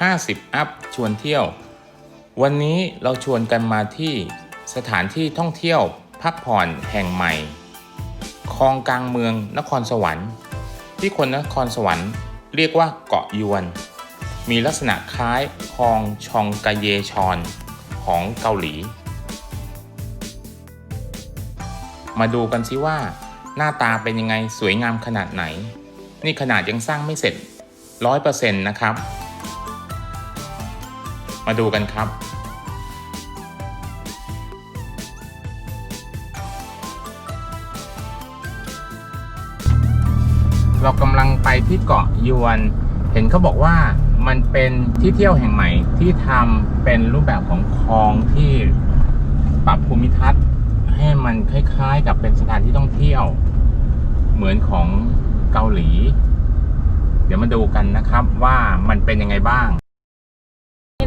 50 อัพชวนเที่ยว วันนี้เราชวนกันมาที่สถานที่ท่องเที่ยวพักผ่อนแห่งใหม่ คลองกลางเมืองนครสวรรค์ ที่คนนครสวรรค์เรียกว่าเกาะยวน มีลักษณะคล้ายคลองชองกาเยชอนของเกาหลี มาดูกันสิว่า หน้าตาเป็นยังไงสวยงามขนาดไหน นี่ขนาดยังสร้างไม่เสร็จร้อยเปอร์เซ็นต์นะครับ มาดูกันครับ เรากำลังไปที่เกาะยวน เห็นเขาบอกว่ามันเป็นที่เที่ยวแห่งใหม่ที่ทำเป็นรูปแบบของคลองที่ปรับภูมิทัศน์ให้มันคล้ายๆ กับเป็นสถานที่ท่องเที่ยว เหมือนของเกาหลี เดี๋ยวมาดูกันนะครับว่ามันเป็นยังไงบ้าง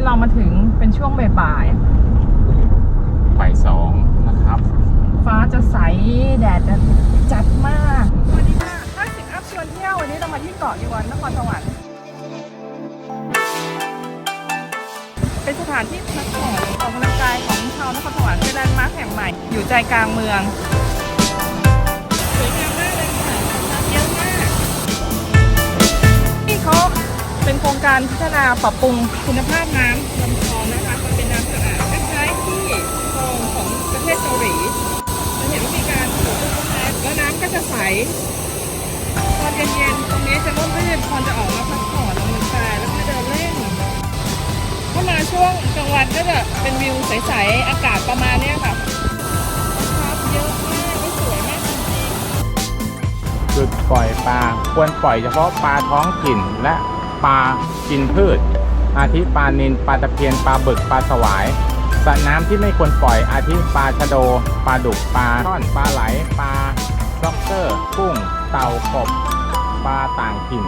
เรามาถึงเป็นช่วงบ่ายบ่ายสองนะครับๆฟ้าจะใส แดดจะจัดมากสวัสดีค่ะ50อัพชวนเที่ยววันนี้เรามาที่เกาะยวนนครสวรรค์เป็นสถานที่พักผ่อนออกกำลังกายของชาวนครสวรรค์เป็นแลนด์มาร์คแห่งใหม่ อยู่ใจกลางเมือง การพัฒนาปรับปรุงคุณภาพน้ำลำคลองนะคะมันเป็นน้ำสะอาดคล้ายๆที่คลองของประเทศเกาหลีจะเห็นว่ามีการปลูกต้นไม้แล้วน้ำก็จะใสตอนเย็นๆตรงนี้จะร่มรื่นคนจะออกมาพักผ่อนออกกำลังกายแล้วก็เดินเล่นถ้ามาช่วงกลางวันก็จะเป็นวิวใสๆอากาศประมาณนี้ค่ะครับเยอะมากไม่สวยมากจริงๆจุดปล่อยปลาควรปล่อยเฉพาะปลาท้องถิ่นและ ปลากินพืช อาทิปลานิลปลาตะเพียนปลาบึกปลาสวายสัตว์น้ำที่ไม่ควรปล่อยอาทิปลาชะโดปลาดุกปลาช่อนปลาไหลปลาซ็อกเกอร์ กุ้ง เต่ากบปลาต่างถิ่น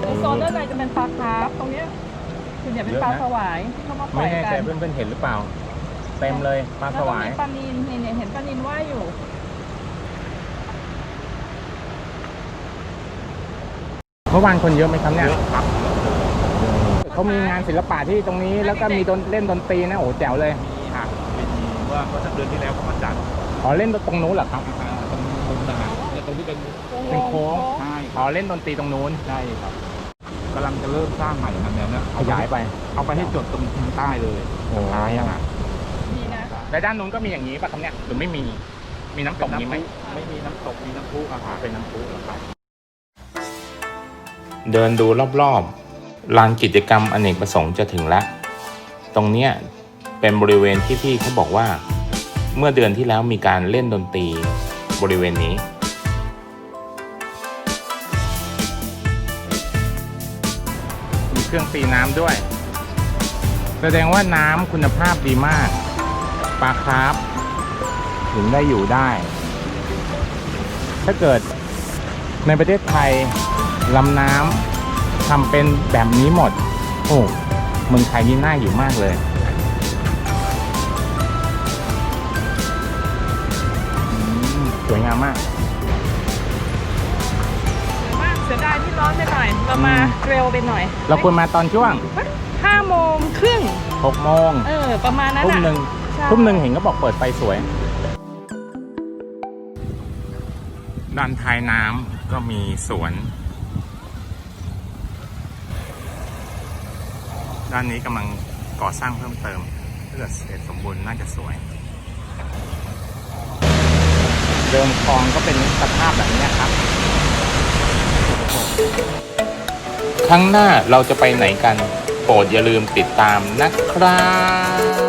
ในโซนด้านในจะเป็นปลาคาร์ฟตรงเนี้ยส่วนใหญ่เป็นปลาสวายที่เขามาปล่ไม่อยแน่กัใจนเพื่อนๆเห็นหรือเปล่า เต็มเลยปลาสวาย แล้ก็มีปลานินนี่เนี่ยเห็นปลานินว่ายอยู่ เมื่อวานคนเยอะไหมครับเนี่ยเขามีงานศิลปะที่ตรงนี้แล้วก็มีดนเล่นดนตรีนะโอ้โหแจ๋วเลยมีค่ะเวทีว่าเมื่อสักเดือนที่แล้วเขามาจัดอ๋อเล่นตรงนู้นเหรอครับอ่าตรงตรงนะฮะเนี่ยตรงที่เป็นเป็นโค้งใช่คอ๋รัอบเล่นดนตรีตรงนู้นใช่ครับกำลังจะเริ่มสร้างใหม่นะเนี่ยนะขยายไป เอาไปให้จดตรงทางใต้เลยโอ้ท้ายอะค่ะดีนะและด้านนู้นก็มีอย่างนี้ป่ะครับเนี่ยหรือไม่มีมีน้ำตกนี้ไหมไม่มีน้ำตกมีน้ำพุอาหารเป็นน้ำพุเหรอครับ เดินดูรอบๆลานกิจกรรมอเนกประสงค์จะถึงล้วตรงเนี้ยเป็นบริเวณที่พี่เขาบอกว่า เมื่อเดือนที่แล้วมีการเล่นดนตรีบริเวณนี้มีเครื่องตีน้ำด้วย แสดงว่าน้ำคุณภาพดีมาก ปลาคร์ฟถึงได้อยู่ได้ ถ้าเกิดในประเทศไทย ลำน้ำทำเป็นแบบนี้หมด โอ้เมืองไทยนี่น่าอยู่มากเลยอืมสวยงามมากสวยมากเสียดายที่ร้อนไปหน่อย เรามาเร็วไปหน่อย เราควรมาตอนช่วงห้าโมงครึ่ง6โมงเออ ประมาณนั้นทุ่มอะหนึ่งใช่ทุ่มหนึ่งเห็นก็บอกเปิดไฟสวยด้านท้ายน้ำก็มีสวน ด้านนี้กำลังก่อสร้างเพิ่มเติมถ้าเกิดเสร็จสมบูรณ์น่าจะสวย เดิมคลองก็เป็นสภาพแบบนี้ครับ ครั้งหน้าเราจะไปไหนกัน โปรดอย่าลืมติดตามนะครั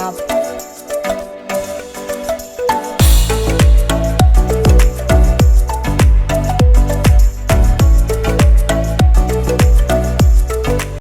บ